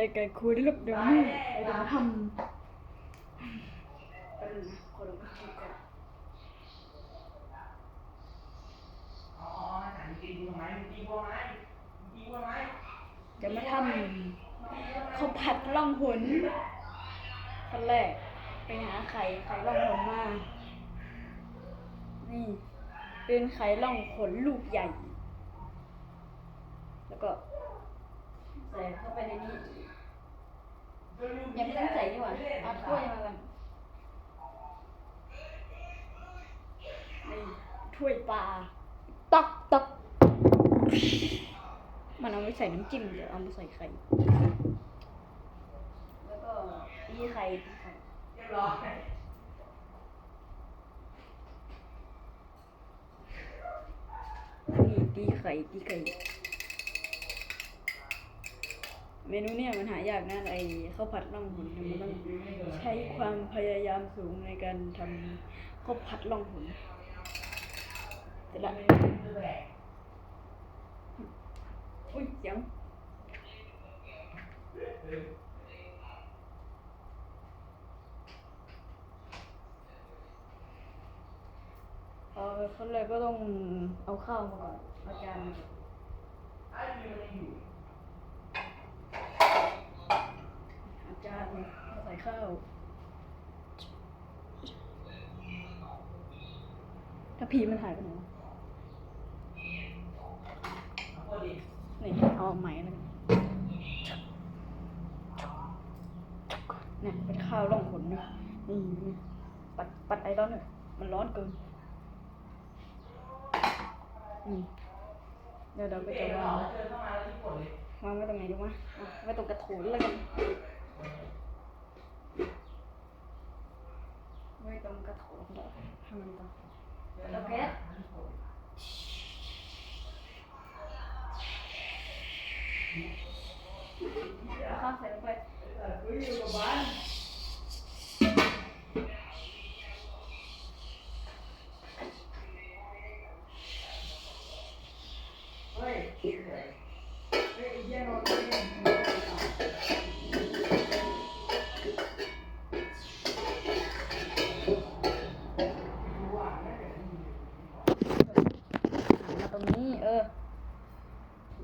รายการครูได้รับเดี๋ยวนี้เราจะทำเป็นงนลงไปดูก่อนอ๋อหันตีกูทำไมมึงตีกูทำจะมาทำข้าวผัดล่องหนขั้นแรกไปหาไข่ไข่ล่องหนมานี่เป็นไข่ล่องขนลูกใหญ่ แล้วก็ ส่เข้าไปในนี้ยังไม่ต้องใส่ดีกว่าเอาถ้วยมากันนี่ถ้วยปลาตักตักมันเอาไว้ใส่น้ำจิ้มเดี๋ยวเอามาใส่ไข่ แล้วก็ตีไข่ตีไข่เรียบร้อยนี่ตีไข่ตีไข่เมนูเนี่ยมันหายากนะไอข้าวผัดล่องหนมันต้องใช้ความพยายามสูงในการทำข้าวผัดล่องหนเสร็จละอุ้ยเสียงเออขั้นแรกก็ต้องเอาข้าวมาก่อนอาจารย์มาก่อนไอ้มีมันอยู่อาใส่ข้าวถ้าพีมันหายไปไหนนี่เอาใหมแล้วกันเนี่ยเป็นข้าวร่องขนนะนี่นี่ปัดปัดไอร้อนเลยมันร้อนเกินนี่เดี๋ยวเราไปเอ๋จะเหรวางเจอเข้ามาแล้วางไว้ตรงไหนดีวะอะไว้ตรงกระโถนแล้วกัน ไว้ตรงกร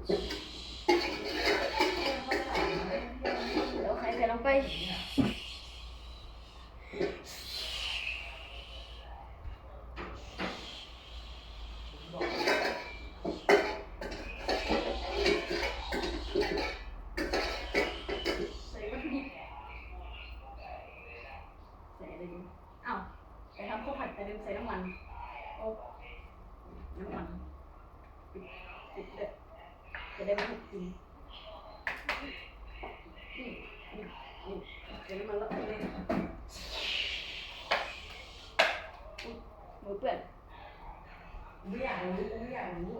เดี๋ยวใครใส่ลงไปใส่วัตถุดิบใส่อะไรดีอ้าวไปทำข้าวผัดแต่ลืมใส่น้ำมัน โอ้ น้ำมันปิดปิดเลย จะได้ไม่ถูกกินนี่นี่นี่เดี๋ยวน้ำมันละลายเลยอุ๊ยมือเปื้อนกูไม่อยากรู้กูไม่อยากรู้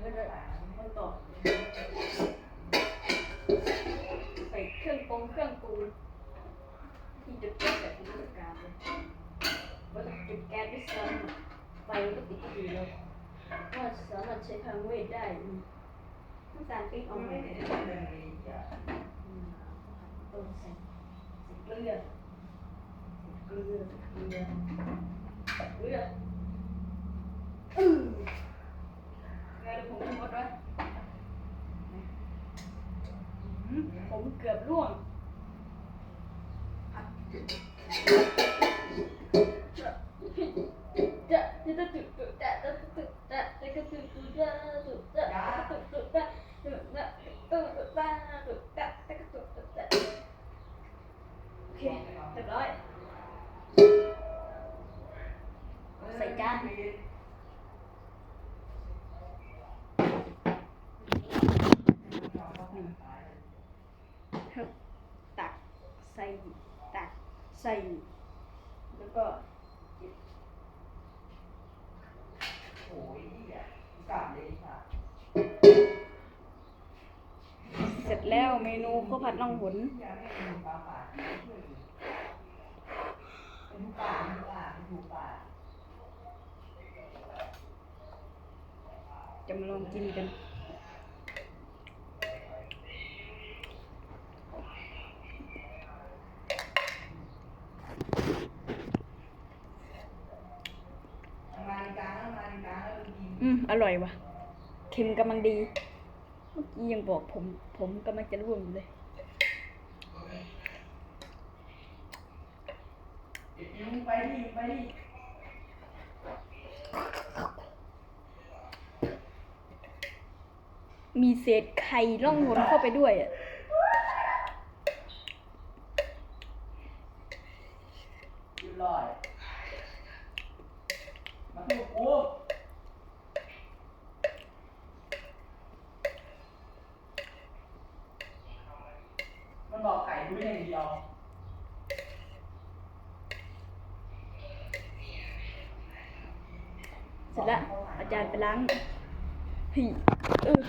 แล้วก็มันต่อใรื่องปรุงเครื่องปรุงที่จุดแก๊สแบบที่จัดการเลยว่าจะจุดแก๊สด้วยซ้ำไฟก็ติดอยู่เลยว่าสามารถใช้พลังเวทได้อืมน้ำตาลปิ๊กออกมาอืมต้นใส่ใส่เกลือใส่เกลือใส่เกลือเกลืออือเกลือผมหมดไว้อืมผมเกือบร่วง ส่ตักใส่แล้วก็โอ้ยเหี้ยกลับเลยค่ะใส่เสร็จแล้วเมนูข้าวผัดล่องหนอยากให้ดูปลาป่าช่วยดูเป็นป่าเป็นป่าเป็นดูป่า จะมาลองกินกัน ทำงานกลางแล้วงานกลางแล้วดี อืม อ ร่อยว่ะ เค็มกำลังดี เมื่อกี้ยังบอกผมผมกำลังจะร่วงเลยยิงไปดิไปดิมีเศษไข่ล่องหนเข้าไปด้วยอะเรียบร้อยมาดูกู บอกไก่ด้วยอย่างเดียวเสร็จแล้วอาจารย์ไปล้างเฮ้ยเออ